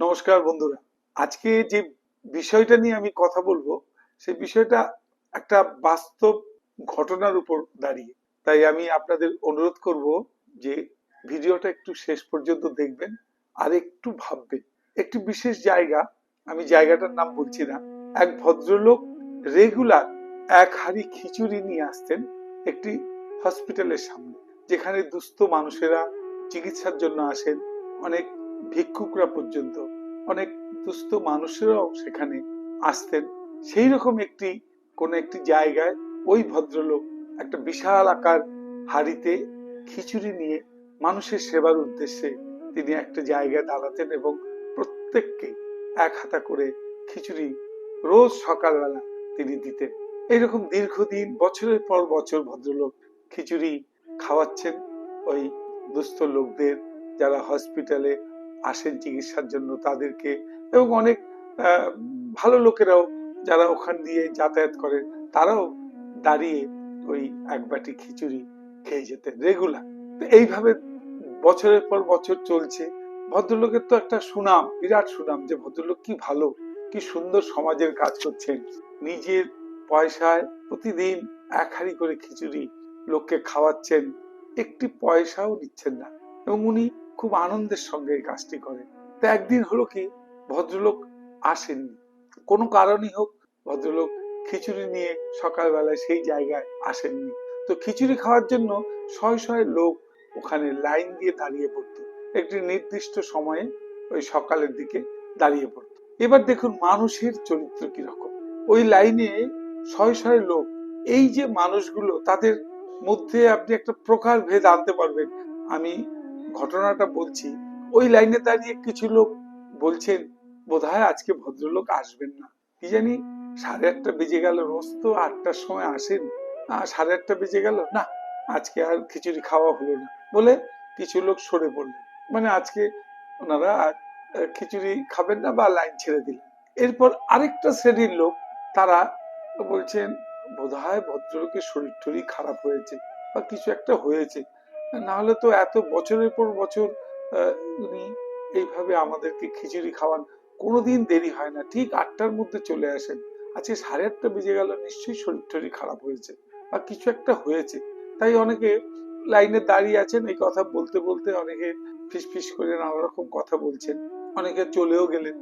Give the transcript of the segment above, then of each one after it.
নমস্কার বন্ধুরা। আজকে যে বিষয়টা নিয়ে আমি কথা বলব সেই বিষয়টা একটা বাস্তব ঘটনার উপর দাঁড়িয়ে। তাই আমি আপনাদের অনুরোধ করব যে ভিডিওটা একটু শেষ পর্যন্ত দেখবেন আর একটু ভাববেন। একটি বিশেষ জায়গা, আমি জায়গাটার নাম বলছি না, এক ভদ্রলোক রেগুলার এক হাড়ি খিচুড়ি নিয়ে আসতেন একটি হসপিটালের সামনে, যেখানে দুস্থ মানুষেরা চিকিৎসার জন্য আসেন, অনেক ভিক্ষুকরা পর্যন্ত, অনেক দুস্থ মানুষেরাও সেখানে আসতেন। সেই রকম একটি, কোন একটি জায়গায় ওই ভদ্রলোক একটা বিশাল আকার হাড়িতে খিচুড়ি নিয়ে মানুষের সেবার উদ্দেশ্যে তিনি একটা জায়গায় দাঁড়াতেন এবং প্রত্যেককে এক হাতা করে খিচুড়ি রোজ সকালবেলা তিনি দিতেন। এইরকম দীর্ঘদিন, বছরের পর বছর ভদ্রলোক খিচুড়ি খাওয়াচ্ছেন। ওই দুস্থ লোকদের যারা হসপিটালে আসেন চিকিৎসার জন্য তাদেরকে এবং অনেক ভালো লোকেরাও যারা ওখান দিয়ে যাতায়াত করেন, তারাও দাঁড়িয়ে ওই এক বাটি খিচুড়ি খেয়ে যেতেন রেগুলার এইভাবে বছরের পর বছর চলছে। ভদ্রলোকের তো একটা সুনাম, বিরাট সুনাম যে ভদ্রলোক কি ভালো, কি সুন্দর সমাজের কাজ করছেন। নিজের পয়সায় প্রতিদিন এক হাড়ি করে খিচুড়ি লোককে খাওয়াচ্ছেন, একটি পয়সাও নিচ্ছেন না। এবং উনি খুব আনন্দের সঙ্গে এই কাজটি করেন তো একদিন হলো কি, ভদ্রলোক আসেননি। কোনো কারণই হোক, ভদ্রলোক খিচুড়ি নিয়ে সকালবেলায় সেই জায়গায় আসেননি। তো খিচুড়ি খাওয়ার জন্য শয়ে শয়ে লোক ওখানে লাইন দিয়ে দাঁড়িয়ে পড়তো। একটি নির্দিষ্ট সময়ে ওই সকালের দিকে দাঁড়িয়ে পড়তো। এবার দেখুন মানুষের চরিত্র কীরকম। ওই লাইনে শয়ে শয়ে লোক, এই যে মানুষগুলো, তাদের মধ্যে আপনি একটা প্রকার ভেদ আনতে পারবেন। আমি ঘটনাটা বলছি, ওই লাইনে দাঁড়িয়ে কিছু লোক বলছেন, বোধহয় আজকে ভদ্রলোক আসবেন না। কি জানি, সাড়ে আটটা বেজে গেল, রোজ তো আটটার সময় আসেন। সাড়ে আটটা বেজে গেল? না, আজকে আর খিচুড়ি খাওয়া হলো না। বলে কিছু লোক সরে পড়লেন। মানে আজকে ওনারা খিচুড়ি খাবেন না বা লাইন ছেড়ে দিলেন। এরপর আরেকটা শ্রেণির লোক, তারা বলছেন, বোধহয় ভদ্রলোকের শরীর টরীর খারাপ হয়েছে বা কিছু একটা হয়েছে। না হলে তো এত বছরের পর বছর উনি এইভাবে আমাদেরকে খিচুড়ি খাওয়ান। কোনোদিন দেরি হয় না, ঠিক আটটার মধ্যে চলে আসেন। আজকে সাড়ে আটটা বেজে গেল, নিশ্চয়ই শরীর টরীর খারাপ হয়েছে বা কিছু একটা হয়েছে। তাই অনেকে লাইনে দাঁড়িয়ে আছেন, এই কথা বলতে বলতে অনেকে ফিস ফিস করে নানা রকম কথা বলছেন, অনেকে চলেও গেলেন।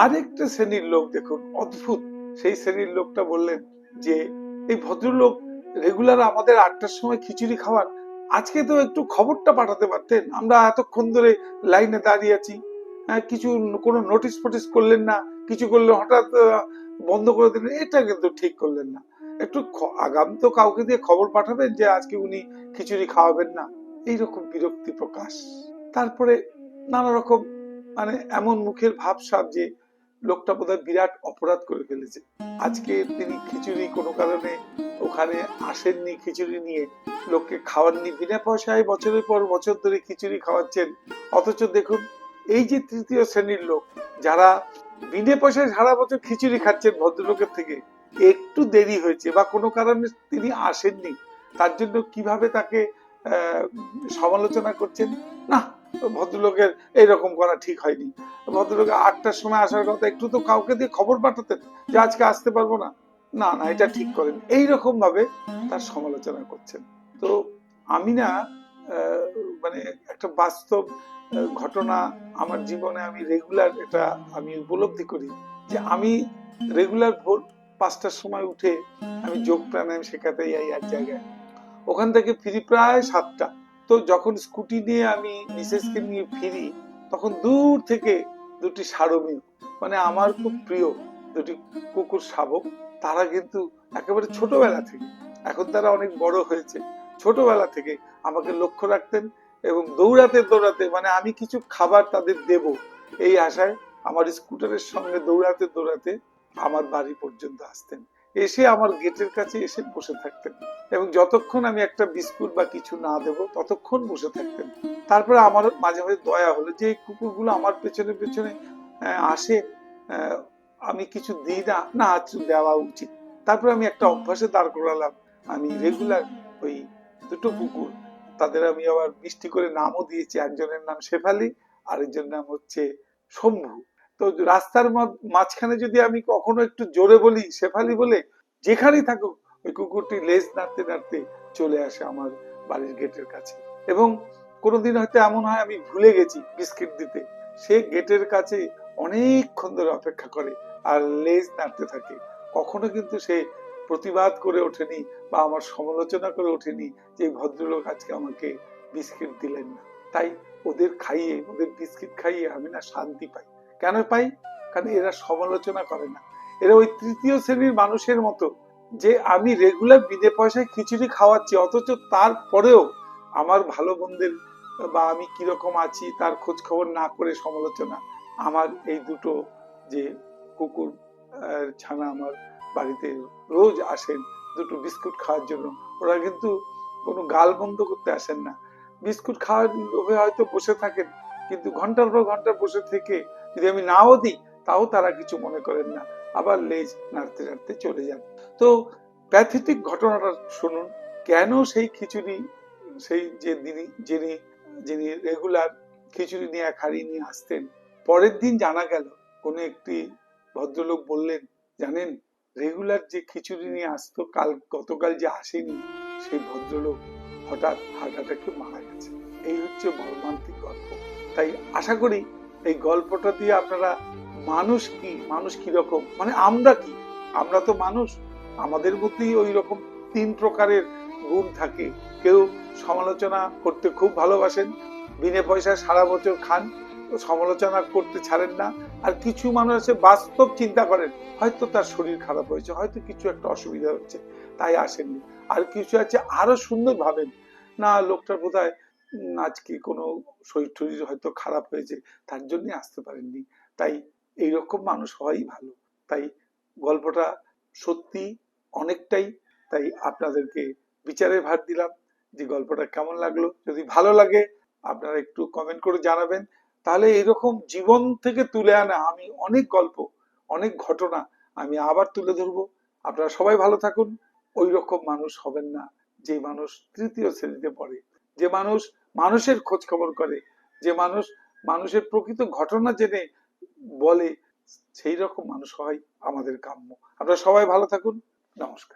আর একটা শ্রেণির লোক দেখুন, অদ্ভুত। সেই শ্রেণির লোকটা বললেন যে, এই ভদ্রলোক রেগুলার আমাদের আটটার সময় খিচুড়ি খাওয়ান আজকে তো একটু খবরটা পাঠাতে পারতেন। আমরা এতক্ষণ ধরে লাইনে দাঁড়িয়ে আছি। হ্যাঁ, কিছু কোনো নোটিশ ফোটিস করলেন না কিছু করলে হঠাৎ বন্ধ করে দিলেন এটা কিন্তু ঠিক করলেন না। একটু আগাম তো কাউকে দিয়ে খবর পাঠাবেন যে আজকে উনি খিচুড়ি খাওয়াবেন না। এইরকম বিরক্তি প্রকাশ। তারপরে নানা রকম মানে এমন মুখের ভাব ভাবসাব যে লোকটা বোধহয় বিরাট অপরাধ করে ফেলেছে। আজকে তিনি খিচুড়ি কোনো কারণে ওখানে আসেননি খিচুড়ি নিয়ে। লোককে খাওয়াননি, বিনা পয়সায় বছরের পর বছর ধরে খিচুড়ি খাওয়াচ্ছেন। অথচ দেখুন, এই যে তৃতীয় শ্রেণির লোক, যারা বিনা পয়সায় সারা বছর খিচুড়ি খাচ্ছেন ভদ্রলোকের থেকে, একটু দেরি হয়েছে বা কোনো কারণে তিনি আসেননি, তার জন্য কীভাবে তাকে সমালোচনা করছেন? না ভদ্রলোকের এইরকম করা ঠিক হয়নি। ভদ্রলোকের আটটার সময় আসার কথা, একটু তো কাউকে দিয়ে খবর পাঠাতেন যে আজকে আসতে পারব না। না না, এটা ঠিক করেন। এইরকম ভাবে তার সমালোচনা করছেন। তো আমি না মানে একটা বাস্তব ঘটনা আমার জীবনে আমি রেগুলার এটা আমি উপলব্ধি করি যে আমি রেগুলার ভোর পাঁচটার সময় উঠে আমি যোগ প্রাণায়াম শেখাতে যাই এক জায়গায়। ওখান থেকে ফিরি প্রায় সাতটা। তো যখন স্কুটি নিয়ে আমি মিসেসকে নিয়ে ফিরি, তখন দূর থেকে দুটি সারমীয় মানে আমার খুব প্রিয় দুটি কুকুর শাবক, তারা কিন্তু একেবারে ছোটবেলা থেকে, এখন তারা অনেক বড় হয়েছে, ছোটবেলা থেকে আমাকে লক্ষ্য রাখতেন এবং দৌড়াতে দৌড়াতে মানে আমি কিছু খাবার তাদের দেব এই আশায় আমার স্কুটারের সঙ্গে দৌড়াতে দৌড়াতে আমার বাড়ি পর্যন্ত আসতেন। এসে আমার গেটের কাছে এসে বসে থাকতেন এবং যতক্ষণ আমি একটা বিস্কুট বা কিছু না দেব, ততক্ষণ বসে থাকতেন। তারপরে আমার মাঝে মাঝে দয়া হলো যে কুকুরগুলো আমার পেছনে পেছনে আসে আমি কিছু দিই না না দেওয়া উচিত। তারপরে আমি একটা অভ্যাসে দাঁড় করালাম। আমি রেগুলার ওই দুটো কুকুর, তাদের আমি আবার মিষ্টি করে নামও দিয়েছি। একজনের নাম শেফালি, আরেকজনের নাম হচ্ছে শম্ভু। তো রাস্তার মাঝখানে যদি আমি কখনো একটু জোরে বলি, শেফালি বলে, যেখানেই থাকুক, ওই কুকুরটি লেজ নাড়তে নাড়তে চলে আসে আমার বাড়ির গেটের কাছে। এবং কোনোদিন হয়তো এমন হয় আমি ভুলে গেছি বিস্কিট দিতে। সে গেটের কাছে অনেকক্ষণ ধরে অপেক্ষা করে আর লেজ নাড়তে থাকে। কখনো কিন্তু সে প্রতিবাদ করে ওঠেনি বা আমার সমালোচনা করে ওঠেনি যে ভদ্রলোক আজকে আমাকে বিস্কিট দিলেন না। তাই ওদের খাইয়ে, ওদের বিস্কিট খাইয়ে আমি না শান্তি পাই। কেন পাই? কারণ এরা সমালোচনা করে না। এরা ওই তৃতীয় শ্রেণির মানুষের মতো। যে আমি রেগুলার বিনে পয়সায় খিচুড়ি খাওয়াচ্ছি, অথচ তারপরেও আমার ভালো মন্দের বা আমি কীরকম আছি, তার খোঁজ খবর না করে সমালোচনা, আমার এই দুটো যে কুকুর ছানা আমার বাড়িতে রোজ আসেন, দুটো বিস্কুট খাওয়ার জন্য। ওরা কিন্তু কোনো গাল বন্ধ করতে আসেন না। বিস্কুট খাওয়ার হয়তো বসে থাকেন, কিন্তু ঘণ্টার পর ঘণ্টা বসে থেকে যদি আমি নাও দিই, তাও তারা কিছু মনে করেন না। আবার লেজ নাড়তে নাড়তে চলে যান। তো প্যাথেটিক ঘটনাটা শুনুন, কেন সেই খিচুড়ি, সেই যে যিনি যিনি যিনি রেগুলার খিচুড়ি নিয়ে এক হাড়ি নিয়ে আসতেন, পরের দিন জানা গেল, কোনো একটি ভদ্রলোক বললেন, জানেন রেগুলার যে খিচুড়ি নিয়ে আসতো, কাল, গতকাল যে আসেনি, সেই ভদ্রলোক হঠাৎ হার্ট অ্যাটাকে মারা গেছে। এই হচ্ছে মর্মান্তিক গল্প। তাই আশা করি এই গল্পটা দিয়ে আপনারা মানুষ কি? মানুষ কি রকম মানে আমরা কি? আমরা তো মানুষ। আমাদের মধ্যেই ওই রকম তিন প্রকারের গুণ থাকে। কেউ সমালোচনা করতে খুব ভালোবাসেন, বিনে পয়সায় সারা বছর খান, সমালোচনা করতে ছাড়েন না। আর কিছু মানুষ আছে বাস্তব চিন্তা করেন, হয়তো তার শরীর খারাপ হয়েছে, হয়তো কিছু একটা অসুবিধা হচ্ছে, তাই আসেননি। আর কিছু আছে আরও সুন্দর ভাবেন, না লোকটার বোধ আজকে কোনো শরীর টরীর হয়তো খারাপ হয়েছে, তার জন্য আসতে পারেননি। তাই এইরকম মানুষ হওয়াই ভালো। তাই গল্পটা সত্যি অনেকটাই, তাই আপনাদেরকে বিচারে ভার দিলাম যে গল্পটা কেমন লাগল। যদি ভালো লাগে, আপনারা একটু কমেন্ট করে জানাবেন। তাহলে এরকম জীবন থেকে তুলে আনা আমি অনেক গল্প, অনেক ঘটনা আমি আবার তুলে ধরবো। আপনারা সবাই ভালো থাকুন। ওই রকম মানুষ হবেন না যে মানুষ তৃতীয় শ্রেণীতে পড়ে। যে মানুষ মানুষের খোঁজ খবর করে, যে মানুষ, মানুষের প্রকৃত ঘটনা জেনে বলে সেই রকম মানুষ হয় আমাদের কাম্য আপনারা সবাই ভালো থাকুন। নমস্কার।